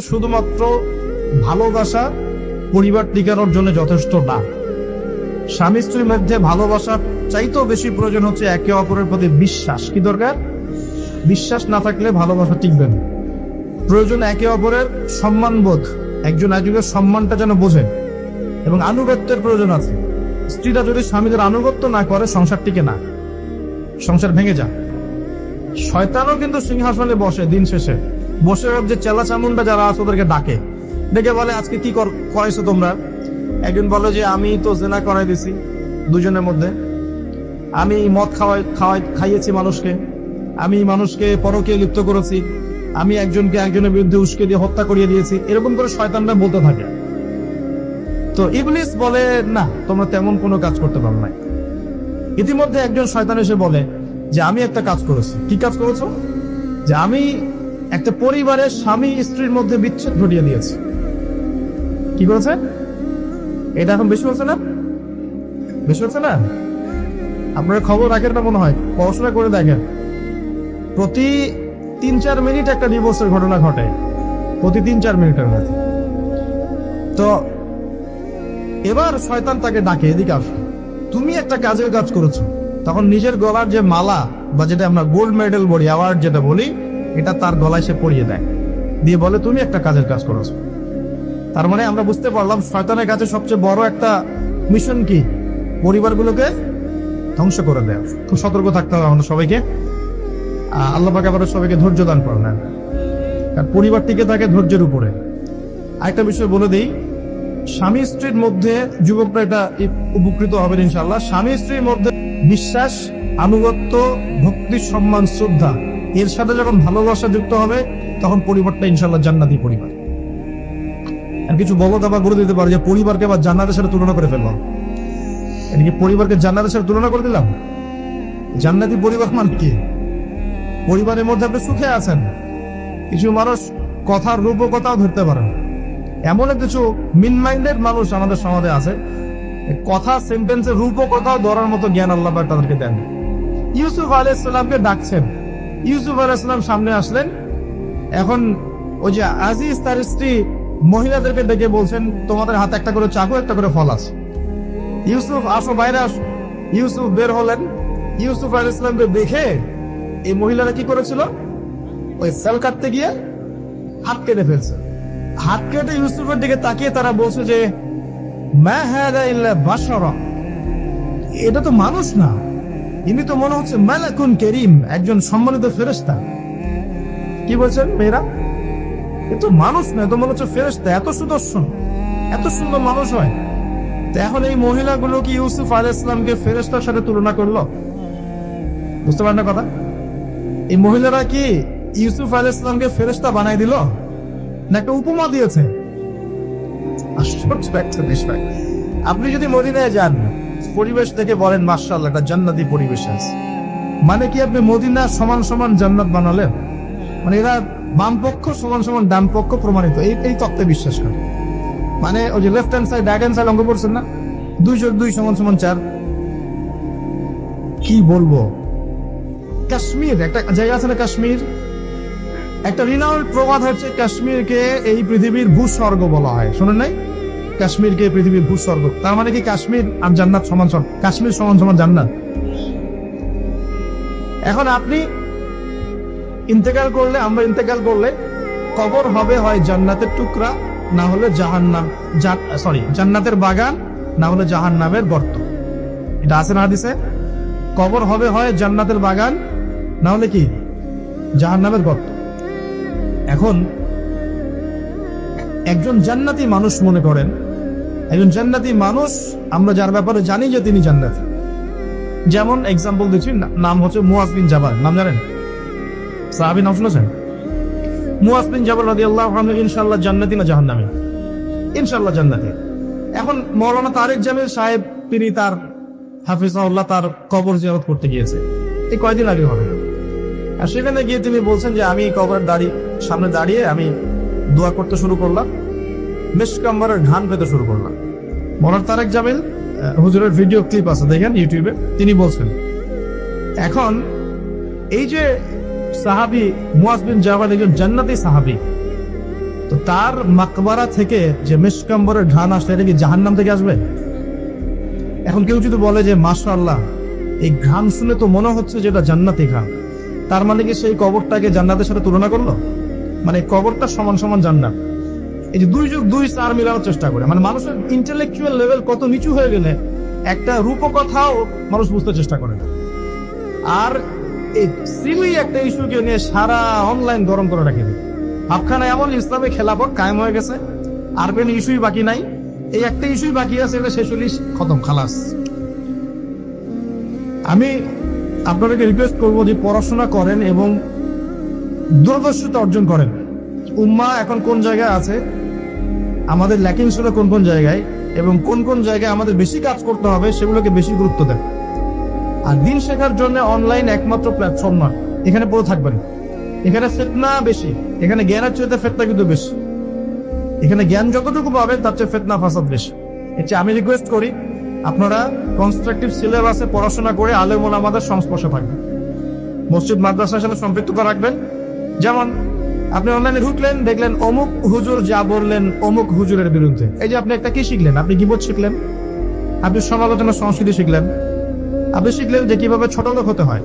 শুধুমাত্র ভালোবাসা পরিবার টিকানোর জন্য যথেষ্ট না। স্বামী স্ত্রীর মধ্যে ভালোবাসার চাইতেও বেশি প্রয়োজন হচ্ছে একে অপরের প্রতি বিশ্বাস। কি দরকার? বিশ্বাস না থাকলে ভালোবাসা টিকবে না। প্রয়োজন একে অপরের সম্মানবোধ। একজন একজনের সম্মানটা যেন বোঝে। এবং আনুগত্যের প্রয়োজন আছে। স্ত্রীরা যদি স্বামীদের আনুগত্য না করে, সংসার টিকে না। সংসার ভেঙে যায় শয়তানও কিন্তু সিংহাসনে বসে দিন শেষে। বসে যে চেলা চামুন্ডা যারা আছে ওদেরকে ডাকে। ডেকে বলে, আজকে কি কর, করাইছো তোমরা? একজন বলে যে, আমি তো জেনা করাই দিছি দুজনের মধ্যে। আমি মদ খাওয়াই খাওয়াই, খাইয়েছি মানুষকে। আমি মানুষকে পরকে লিপ্ত করেছি। আমি একজনকে একজনের বিরুদ্ধে উস্কে দিয়ে হত্যা করিয়ে দিয়েছি। এরকম করে শয়তানরা বলতে থাকে। তো ইবলিস বলে, না, তোমরা তেমন কোনো কাজ করতে পারো না ইতিমধ্যে একজন শয়তান এসে বলে যে, আমি একটা কাজ করেছি। কি কাজ করেছ? যে আমি একটা পরিবারের স্বামী স্ত্রীর মধ্যে বিচ্ছেদ ঘটিয়ে দিয়েছে। কি করেছে এটা এখন বেশি হচ্ছে না? বেশি হচ্ছে না? আপনারা খবর রাখেন না মনে হয়? পড়াশোনা করে দেখেন। প্রতি তিন চার মিনিট একটা ডিভোর্সের ঘটনা ঘটে। প্রতি তিন চার মিনিটের মধ্যে। তো এবার শয়তান তাকে ডাকে, এদিকে আসো। তুমি একটা কাজের কাজ করেছ। তখন নিজের গলার যে মালা বা যেটা আমরা গোল্ড মেডেল বলি অ্যাওয়ার্ড যেটা বলি এটা তার গলায় সে পরিয়ে দেয়। দিয়ে বলে, তুমি একটা কাজের কাজ করেছ। তার মানে আমরা বুঝতে পারলাম, শয়তানের কাছে সবচেয়ে বড় একটা মিশন কি? পরিবারগুলোকে ধ্বংস করে দেয়। খুব সতর্ক থাকতে হবে আমাদের সবাইকে। আল্লাহ পাকে আবার সবাইকে ধৈর্য দান করেন কারণ পরিবার টিকে থাকে ধৈর্যের উপরে। আরেকটা বিষয় বলে দিই, স্বামী স্ত্রীর মধ্যে যুবকরা এটা উপকৃত হবেন ইনশাল্লাহ স্বামী স্ত্রীর মধ্যে বিশ্বাস, আনুগত্য, ভক্তি, সম্মান, শ্রদ্ধা এর সাথে যখন ভালোবাসা যুক্ত হবে, তখন পরিবারটা ইনশাল্লাহ জান্নাতি পরিবার। আর কিছু বলত আবার বলে দিতে পারে যে পরিবারকে আবার জান্নাতের সাথে তুলনা করে ফেললাম। এদিকে পরিবারকে জান্নাতের সাথে তুলনা করে দিলাম? জান্নাতি পরিবার মানে কি? পরিবারের মধ্যে আপনি সুখে আছেন। কিছু মানুষ কথার রূপকথাও ধরতে পারেন এমন কিছু মিন মাইন্ডেড মানুষ আমাদের সমাজে আছে কথা সেন্টেন্সের রূপকথাও ধরার মতো জ্ঞান আল্লাহ তাদেরকে দেন। ইউসুফ আলাইসাল্লামকে ডাকছেন। ইউসুফ আলাইসাল্লাম সামনে আসলেন। এখন ওই যে আজিজ, তার স্ত্রী মহিলাদেরকে ডেকে বলছেন, তোমাদের হাতে একটা করে চাকু, একটা করে ফল আছে। ইউসুফ, আসো বাইরে আসো। ইউসুফ বের হলেন। ইউসুফ আল ইসলামকে দেখে এই মহিলারা কি করেছিল? ওই সেল কাটতে গিয়ে হাত কেটে ফেলছে। হাত কেটে ইউসুফের দিকে তাকিয়ে তারা বলছে যে, মা হাদা ইল্লা বাশারা। এটা তো মানুষ না। ইনি তো মনে হচ্ছে মালাকুন করিম, একজন সম্মানিত ফেরেশতা। কি বলছেন মেয়েরা? এ তো মানুষ না তো মনে হচ্ছে ফেরেশতা, এত সুদর্শন, এত সুন্দর মানুষ হয়। তো এখন এই মহিলাগুলো কি ইউসুফ আল ইসলামকে ফেরেস্তার সাথে তুলনা করল? বুঝতে পারেন না কথা? এই মহিলারা কি ইউসুফ আল ইসলামকে ফেরেস্তা বানাই দিল? না একটা উপমা দিয়েছে? আশ্চর্য একটা বিষয়। আপনি যদি মদিনায় যান পরিবেশ দেখে বলেন মার্শাল্লাহ একটা জান্নাতি পরিবেশ আছে। মানে কি আপনি মদিনা সমান সমান জান্নাত বানালেন? মানে এরা বাম পক্ষ সমান সমান ডান পক্ষ প্রমাণিত। এই এই তত্ত্বে বিশ্বাস করে মানে ওই যে left hand side right hand side অঙ্ক পড়ছেন না? দুই যোগ দুই সমান সমান চার। কি বলব? কাশ্মীর, একটা জায়গা আছে না কাশ্মীর? একটা রিনাউন্ড প্রবাদ হচ্ছে কাশ্মীরকে এই পৃথিবীর ভূস্বর্গ বলা হয়। শোনেন নাই? কাশ্মীরকে পৃথিবীর ভূস্বর্গ। তার মানে কি কাশ্মীর আর জান্নাত সমান সমান? কাশ্মীর সমান সমান জান্নাত। এখন আপনি ইন্তেকাল করলে, আমরা ইন্তেকাল করলে কবর হবে হয় জান্নাতের টুকরা, না হলে জাহান্নাম সরি জান্নাতের বাগান, না হলে জাহান্নামের গর্ত। এটা আছে না হাদিসে? কবর হবে হয় জান্নাতের বাগান, না হলে কি? জাহান্নামের গর্ত। এখন একজন জান্নাতি মানুষ মনে করেন একজন জান্নাতি মানুষ, আমরা যার ব্যাপারে জানি যে তিনি জান্নাতি। যেমন এক্সাম্পল দিচ্ছি নাম হচ্ছে মুয়াজ বিন জাবাল। নাম জানেন? সাহাবি নাম শুনেছেন? মুয়াজ বিন জাবাল রাদিয়াল্লাহু আনহু ইনশাআল্লাহ জান্নাতি না জাহান্নামী? ইনশাআল্লাহ জান্নাতি। এখন মৌলানা তারেক জামিল সাহেব, তিনি তার হাফিজাউল্লাহ তার কবর জিয়ারত করতে গিয়েছে। এই কয়দিন আগে হবে? আর সেখানে গিয়ে তিনি বলছেন যে, আমি কবরের দাঁড়ি, সামনে দাঁড়িয়ে আমি দোয়া করতে শুরু করলাম। মেশকাম্বারের ঘান পেতে শুরু করলাম। মৌলানা তারেক জামিল হুজুরের ভিডিও ক্লিপ আছে, দেখেন ইউটিউবে, তিনি বলছেন, এখন এই যে সাহাবি মুয়াজ বিন একজন জান্নাতি সাহাবি, তো তার মাকবারা থেকে যে মেশকাম্বরের ঘ্রাণ আসলে এটা কি জাহান্নাম থেকে আসবে? এখন কেউ যদি বলে যে, মাশাআল্লাহ, এই ঘ্রাণ শুনে তো মনে হচ্ছে যে এটা জান্নাতি ঘ্রাণ তার মানে কি সেই কবরটাকে জান্নাতের সাথে তুলনা করল? মানে কবরটা সমান সমান জান্নাত। এই যে দুই যুগ, দুই চার মিলানোর চেষ্টা করে। মানে মানুষের ইন্টেলেকচুয়াল লেভেল কত নিচু হয়ে গেলে একটা রূপকথাও মানুষ বুঝতে চেষ্টা করে না। আর এই সিলি একটা ইস্যুকে নিয়ে সারা অনলাইন গরম করে রাখে ভাবখানা এমন ইসলামে খেলাফত কায়েম হয়ে গেছে আর কোনো ইস্যুই বাকি নাই। এই একটা ইস্যুই বাকি আছে, এটা শেষ হলিস খতম, খালাস। আমি আপনাদেরকে রিকোয়েস্ট করব যে পড়াশোনা করেন এবং দূরদর্শিতা অর্জন করেন। উম্মা এখন কোন জায়গায় আছে? আমাদের ল্যাকিং ছিল কোন কোন জায়গায় এবং কোন কোন জায়গায় আমাদের বেশি কাজ করতে হবে সেগুলোকে বেশি গুরুত্ব দেন। আর দিন শেখার জন্য অনলাইন একমাত্র প্ল্যাটফর্ম নয়, এখানে পড়ে থাকবেন। এখানে ফেতনা বেশি, এখানে জ্ঞানের চেয়ে ফেতনা কিন্তু বেশি। এখানে জ্ঞান যতটুকু পাবেন, তার চেয়ে ফেতনা ফাসাদ বেশি। এর চেয়ে আমি রিকোয়েস্ট করি, আপনারা কনস্ট্রাকটিভ সিলেবাসে পড়াশোনা করে আলেমন আমাদের সংস্পর্শে থাকবেন। মসজিদ, মাদ্রাসার সাথে সম্পৃক্ততা রাখবেন। যেমন আপনি অনলাইনে ঢুকলেন, দেখলেন অমুক হুজুর যা বললেন অমুক হুজুরের বিরুদ্ধে। এই যে আপনি একটা কি শিখলেন? আপনি গিবত শিখলেন, আপনি সমালোচনা সংস্কৃতি শিখলেন, আপনি শিখলেন যে কীভাবে ছোট লোক হতে হয়।